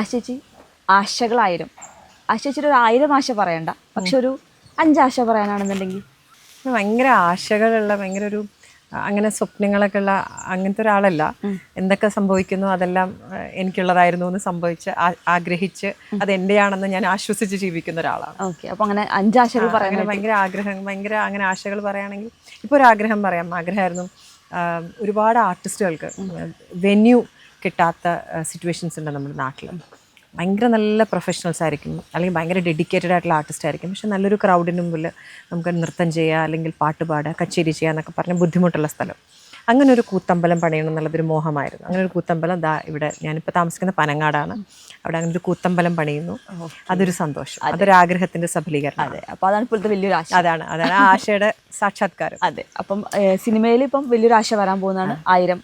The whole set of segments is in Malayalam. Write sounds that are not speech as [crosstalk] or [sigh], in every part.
ആശേച്ചി ആശകളായിരം. ആശേച്ചിയുടെ ഒരു ആയിരം ആശ പറയണ്ട. പക്ഷെ ഒരു അഞ്ചാശ പറയാനാണെന്നുണ്ടെങ്കിൽ. ഭയങ്കര ആശകളുള്ള ഭയങ്കര ഒരു അങ്ങനെ സ്വപ്നങ്ങളൊക്കെ ഉള്ള അങ്ങനത്തെ ഒരാളല്ല. എന്തൊക്കെ സംഭവിക്കുന്നു അതെല്ലാം എനിക്കുള്ളതായിരുന്നു എന്ന് സംഭവിച്ച് ആഗ്രഹിച്ച് അത് എന്റെയാണെന്ന് ഞാൻ ആശ്വസിച്ച് ജീവിക്കുന്ന ഒരാളാണ്. ഓക്കെ അപ്പോൾ അങ്ങനെ അഞ്ചാശകൾ പറയാൻ ഭയങ്കര ആഗ്രഹം ഭയങ്കര അങ്ങനെ ആശകൾ പറയുകയാണെങ്കിൽ ഇപ്പോൾ ഒരു ആഗ്രഹം പറയാം. ആഗ്രഹമായിരുന്നു ഒരുപാട് ആർട്ടിസ്റ്റുകൾക്ക് വെന്യൂ കിട്ടാത്ത സിറ്റുവേഷൻസ് ഉണ്ട് നമ്മുടെ നാട്ടിൽ ഭയങ്കര നല്ല പ്രൊഫഷണൽസ് ആയിരിക്കും. അല്ലെങ്കിൽ ഭയങ്കര ഡെഡിക്കേറ്റഡ് ആയിട്ടുള്ള ആർട്ടിസ്റ്റ് ആയിരിക്കും. പക്ഷെ നല്ലൊരു ക്രൗഡിന് മുമ്പിൽ നമുക്ക് നൃത്തം ചെയ്യുക അല്ലെങ്കിൽ പാട്ട് പാടുക കച്ചേരി ചെയ്യുക എന്നൊക്കെ പറഞ്ഞ ബുദ്ധിമുട്ടുള്ള സ്ഥലം. അങ്ങനെ ഒരു കൂത്തമ്പലം പണിയണം എന്നുള്ളതൊരു മോഹമായിരുന്നു. അങ്ങനെ ഒരു കൂത്തമ്പലം ദാ ഇവിടെ ഞാനിപ്പോൾ താമസിക്കുന്ന പനങ്ങാടാണ്. അവിടെ അങ്ങനെ ഒരു കൂത്തമ്പലം പണിയുന്നു. അതൊരു സന്തോഷം. അതൊരു ആഗ്രഹത്തിന്റെ സഫലീകരണം. അതെ. അപ്പൊ അതാണ് ഇപ്പോഴത്തെ വലിയൊരു ആശ. അതാണ് അതാണ് ആശയുടെ സാക്ഷാത്കാരം. അതെ. അപ്പം സിനിമയിൽ ഇപ്പം വലിയൊരു ആശ വരാൻ പോകുന്നതാണ് ആയിരം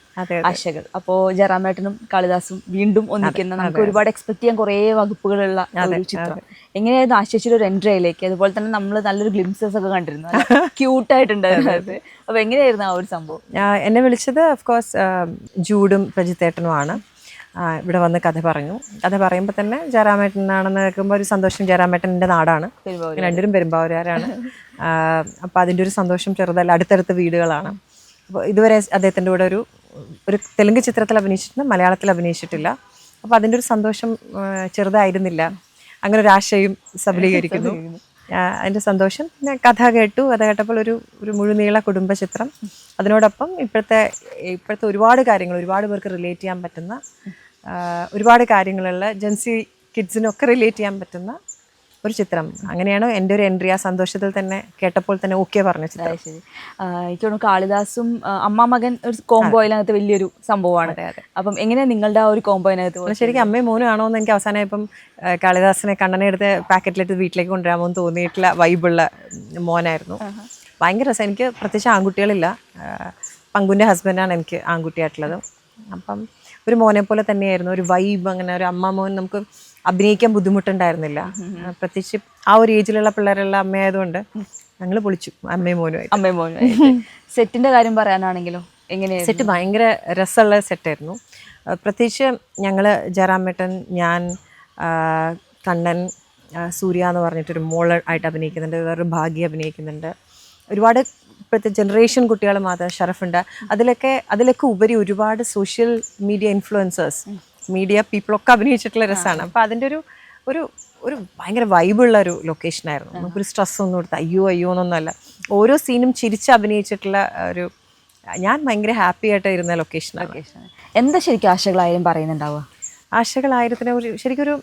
ആശകൾ. അപ്പോ ജയറാമേട്ടനും കാളിദാസും വീണ്ടും ഒന്നിക്കുന്ന നമുക്ക് ഒരുപാട് എക്സ്പെക്ട് ചെയ്യാൻ കുറേ വകുപ്പുകളുള്ള ഒരു ചിത്രം. എങ്ങനെയായിരുന്നു ആശിച്ചിയുടെ ഒരു എൻട്രിയിലേക്ക് അതുപോലെ തന്നെ നമ്മൾ നല്ലൊരു ഗ്ലിംസസ് ഒക്കെ കണ്ടിരുന്നു ക്യൂട്ടായിട്ടുണ്ടായിരുന്നു [laughs] അത് അപ്പൊ എങ്ങനെയായിരുന്നു ആ ഒരു സംഭവം? എന്നെ വിളിച്ചത് ഓഫ് കോഴ്സ് ജൂഡും പ്രജിത്തേട്ടനുമാണ്. ഇവിടെ വന്ന് കഥ പറഞ്ഞു. കഥ പറയുമ്പോൾ തന്നെ ജയറാമേട്ടനാണെന്ന് കേൾക്കുമ്പോൾ ഒരു സന്തോഷം. ജയറാമേട്ടന്റെ നാടാണ്. രണ്ടുപേരും പെരുമ്പാവൂരാരാണ്. അപ്പോൾ അതിന്റെ ഒരു സന്തോഷം ചെറുതല്ല അടുത്തടുത്ത വീടുകളാണ്. അപ്പോൾ ഇതുവരെ അദ്ദേഹത്തിന്റെ കൂടെ ഒരു ഒരു തെലുങ്ക് ചിത്രത്തിൽ അഭിനയിച്ചിട്ടുണ്ട് മലയാളത്തിൽ അഭിനയിച്ചിട്ടില്ല. അപ്പോൾ അതിന്റെ ഒരു സന്തോഷം ചെറുതായിരുന്നില്ല. അങ്ങനെ ഒരു ആശയും സബലീകരിക്കുന്നു. അതിന്റെ സന്തോഷം. പിന്നെ കഥ കേട്ടു. കഥ കേട്ടപ്പോൾ ഒരു ഒരു മുഴുനീള കുടുംബ ചിത്രം അതിനോടൊപ്പം ഇപ്പോഴത്തെ ഇപ്പോഴത്തെ ഒരുപാട് കാര്യങ്ങൾ ഒരുപാട് പേർക്ക് റിലേറ്റ് ചെയ്യാൻ പറ്റുന്ന ഒരുപാട് കാര്യങ്ങളുള്ള ജെൻസി കിഡ്സിനൊക്കെ റിലേറ്റ് ചെയ്യാൻ പറ്റുന്ന ഒരു ചിത്രം. അങ്ങനെയാണ് എന്റെ ഒരു എൻട്രി ആ സന്തോഷത്തിൽ തന്നെ കേട്ടപ്പോൾ തന്നെ ഓക്കെ പറഞ്ഞു ചിത്രം. ശരി. എനിക്ക് തോന്നുന്നു കാളിദാസും അമ്മ മകൻ ഒരു കോംബോ അതിനകത്ത് വലിയൊരു സംഭവമാണ്. അപ്പം എങ്ങനെയാണ് നിങ്ങളുടെ ആ ഒരു കോംബോ അതിനകത്ത് ശരിക്കും അമ്മയും മോനും ആണോ എന്ന് എനിക്ക് അവസാനം ഇപ്പം കാളിദാസിനെ കണ്ണനെ എടുത്ത് പാക്കറ്റിലിട്ട് വീട്ടിലേക്ക് കൊണ്ടുവരാമോ എന്ന് തോന്നിയിട്ടുള്ള വൈബുള്ള മോനായിരുന്നു. ഭയങ്കര രസം. എനിക്ക് പ്രത്യേകിച്ച് ആൺകുട്ടികളില്ല. പങ്കുവിന്റെ പങ്കുന്റെ ഹസ്ബൻഡാണ് എനിക്ക് ആൺകുട്ടിയായിട്ടുള്ളത്. അപ്പം ഒരു മോനെ പോലെ തന്നെയായിരുന്നു. ഒരു വൈബ് അങ്ങനെ ഒരു അമ്മ മോൻ നമുക്ക് അഭിനയിക്കാൻ ബുദ്ധിമുട്ടുണ്ടായിരുന്നില്ല. പ്രത്യേകിച്ച് ആ ഒരു ഏജിലുള്ള പിള്ളേരുള്ള അമ്മയായതുകൊണ്ട് ഞങ്ങൾ പൊളിച്ചു അമ്മയും മോനുമായി അമ്മയും മോനും സെറ്റിന്റെ കാര്യം പറയാനാണെങ്കിലോ? എങ്ങനെ സെറ്റ് ഭയങ്കര രസമുള്ള സെറ്റായിരുന്നു. പ്രത്യേകിച്ച് ഞങ്ങൾ ജയറാമേട്ടൻ ഞാൻ കണ്ണൻ സൂര്യ എന്ന് പറഞ്ഞിട്ടൊരു മോൾ ആയിട്ട് അഭിനയിക്കുന്നുണ്ട്. വേറൊരു ഭാഗ്യ അഭിനയിക്കുന്നുണ്ട്. ഒരുപാട് ഇപ്പോഴത്തെ ജനറേഷൻ കുട്ടികൾ മാത്രം ഷറഫുണ്ട്. അതിലൊക്കെ അതിലൊക്കെ ഉപരി ഒരുപാട് സോഷ്യൽ മീഡിയ ഇൻഫ്ലുവൻസേഴ്സ് മീഡിയ പീപ്പിളൊക്കെ അഭിനയിച്ചിട്ടുള്ള രസമാണ് അപ്പോൾ അതിന്റെ ഒരു ഒരു ഒരു ഭയങ്കര വൈബുള്ള ഒരു ലൊക്കേഷനായിരുന്നു നമുക്കൊരു സ്ട്രെസ് ഒന്നും കൊടുത്ത് അയ്യോ അയ്യോ എന്നൊന്നുമല്ല ഓരോ സീനും ചിരിച്ച് അഭിനയിച്ചിട്ടുള്ള ഒരു ഞാൻ ഭയങ്കര ഹാപ്പി ആയിട്ട് ഇരുന്ന ലൊക്കേഷനാണ് എന്താ ശരിക്കും ആശകളായാലും പറയുന്നുണ്ടാവുക? ആശകളായിരത്തിന് ഒരു ശരിക്കൊരു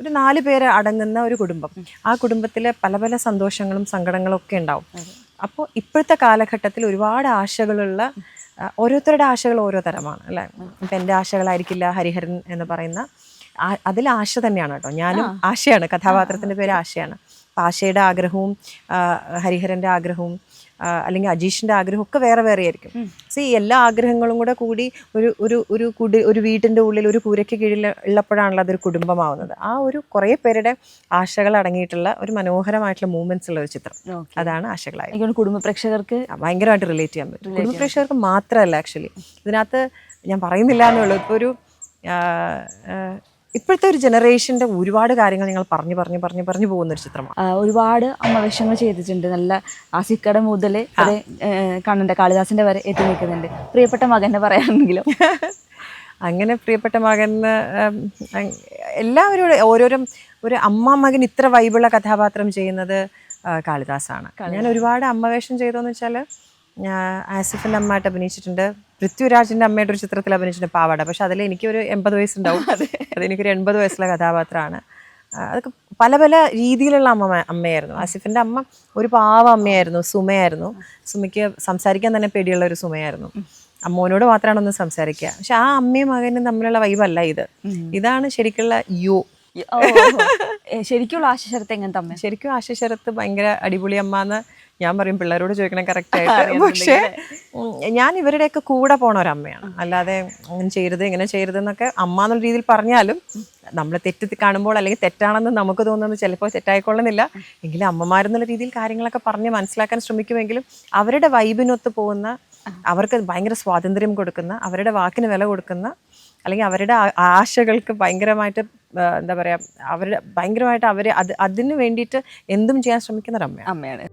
ഒരു നാല് പേര് അടങ്ങുന്ന ഒരു കുടുംബം. ആ കുടുംബത്തിലെ പല പല സന്തോഷങ്ങളും സങ്കടങ്ങളും ഒക്കെ ഉണ്ടാവും. അപ്പോൾ ഇപ്പോഴത്തെ കാലഘട്ടത്തിൽ ഒരുപാട് ആശകളുള്ള ഓരോരുത്തരുടെ ആശകൾ ഓരോ തരമാണ് അല്ലേ? ഇപ്പം എന്റെ ആശകളായിരിക്കില്ല ഹരിഹരൻ എന്ന് പറയുന്ന അതിൽ ആശ തന്നെയാണ് കേട്ടോ. ഞാനും ആശയാണ് കഥാപാത്രത്തിന്റെ പേര് ആശയാണ്. അപ്പം ആശയുടെ ആഗ്രഹവും ഹരിഹരന്റെ ആഗ്രഹവും അല്ലെങ്കിൽ അജീഷിന്റെ ആഗ്രഹമൊക്കെ വേറെ വേറെ ആയിരിക്കും. സോ ഈ എല്ലാ ആഗ്രഹങ്ങളും കൂടെ കൂടി ഒരു ഒരു ഒരു കുടി ഒരു വീട്ടിന്റെ ഉള്ളിൽ ഒരു കൂരയ്ക്ക് കീഴിൽ ഉള്ളപ്പോഴാണല്ലോ അതൊരു കുടുംബമാവുന്നത്. ആ ഒരു കുറേ പേരുടെ ആശകൾ അടങ്ങിയിട്ടുള്ള ഒരു മനോഹരമായിട്ടുള്ള മൂവ്മെന്റ്സ് ഉള്ള ഒരു ചിത്രം. അതാണ് ആശകളായി. കുടുംബ പ്രേക്ഷകർക്ക് ഭയങ്കരമായിട്ട് റിലേറ്റ് ചെയ്യാൻ പറ്റും. കുടുംബ പ്രേക്ഷകർക്ക് മാത്രമല്ല ആക്ച്വലി ഇതിനകത്ത് ഞാൻ പറയുന്നില്ല എന്നുള്ളൂ. ഇപ്പോൾ ഒരു ഇപ്പോഴത്തെ ഒരു ജനറേഷന്റെ ഒരുപാട് കാര്യങ്ങൾ നിങ്ങൾ പറഞ്ഞു പറഞ്ഞു പറഞ്ഞു പറഞ്ഞു പോകുന്ന ഒരു ചിത്രമാണ് ഒരുപാട് അമ്മവേഷങ്ങൾ ചെയ്തിട്ടുണ്ട്. നല്ല ആസിക്കട മുതൽ വരെ കണ്ണന്റെ കാളിദാസിന്റെ വരെ എത്തി നിൽക്കുന്നുണ്ട്. പ്രിയപ്പെട്ട മകന്റെ പറയാണെങ്കിലോ [laughs] അങ്ങനെ പ്രിയപ്പെട്ട അങ് എല്ലാവരും ഓരോരും ഒരു അമ്മ മകൻ ഇത്ര വൈബുള്ള കഥാപാത്രം ചെയ്യുന്നത് കാളിദാസാണ്. ഞാൻ ഒരുപാട് അമ്മവേഷം ചെയ്തോന്ന് വെച്ചാൽ ആസിഫിന്റെ അമ്മയായിട്ട് അഭിനയിച്ചിട്ടുണ്ട്. പൃഥ്വിരാജിന്റെ അമ്മയുടെ ഒരു ചിത്രത്തിൽ അഭിനയിച്ചിട്ടുണ്ട് പാവാട. പക്ഷെ അതിൽ എനിക്കൊരു എൺപത് വയസ്സുണ്ടാവും. [laughs] അതെനിക്കൊരു എൺപത് വയസ്സുള്ള കഥാപാത്രമാണ്. അതൊക്കെ പല പല രീതിയിലുള്ള അമ്മ അമ്മയായിരുന്നു. ആസിഫിന്റെ അമ്മ ഒരു പാവ അമ്മയായിരുന്നു സുമയായിരുന്നു. സുമയ്ക്ക് സംസാരിക്കാൻ തന്നെ പേടിയുള്ള ഒരു സുമയായിരുന്നു. അമ്മോനോട് മാത്രമാണ് ഒന്ന് സംസാരിക്കുക. പക്ഷെ ആ അമ്മയും മകനും തമ്മിലുള്ള വൈബല്ല ഇത്. ഇതാണ് ശരിക്കുള്ള യോ ശരിക്കുള്ള ആശശരത്ത് എങ്ങനെ അമ്മ ശരിക്കും ആശ ശരത്ത് ഭയങ്കര അടിപൊളി അമ്മ എന്ന് ഞാൻ പറയും പിള്ളേരോട് ചോദിക്കണം കറക്റ്റ് ആയിട്ട് പക്ഷേ ഞാൻ ഇവരുടെയൊക്കെ കൂടെ പോണ ഒരമ്മയാണ്. അല്ലാതെ അങ്ങനെ ചെയ്യരുത് ഇങ്ങനെ ചെയ്യരുത് എന്നൊക്കെ അമ്മ എന്നുള്ള രീതിയിൽ പറഞ്ഞാലും നമ്മൾ തെറ്റ് കാണുമ്പോൾ അല്ലെങ്കിൽ തെറ്റാണെന്ന് നമുക്ക് തോന്നുന്നത് ചിലപ്പോൾ തെറ്റായിക്കൊള്ളുന്നില്ല. എങ്കിലും അമ്മമാരെന്നുള്ള രീതിയിൽ കാര്യങ്ങളൊക്കെ പറഞ്ഞ് മനസ്സിലാക്കാൻ ശ്രമിക്കുമെങ്കിലും അവരുടെ വൈബിനൊത്ത് പോകുന്ന അവർക്ക് ഭയങ്കര സ്വാതന്ത്ര്യം കൊടുക്കുന്ന അവരുടെ വാക്കിന് വില കൊടുക്കുന്ന അല്ലെങ്കിൽ അവരുടെ ആശകൾക്ക് ഭയങ്കരമായിട്ട് എന്താ പറയുക അവരുടെ ഭയങ്കരമായിട്ട് അവർ അത് അതിന് വേണ്ടിയിട്ട് എന്തും ചെയ്യാൻ ശ്രമിക്കുന്ന ഒരു അമ്മയാണ് അമ്മയാണ്.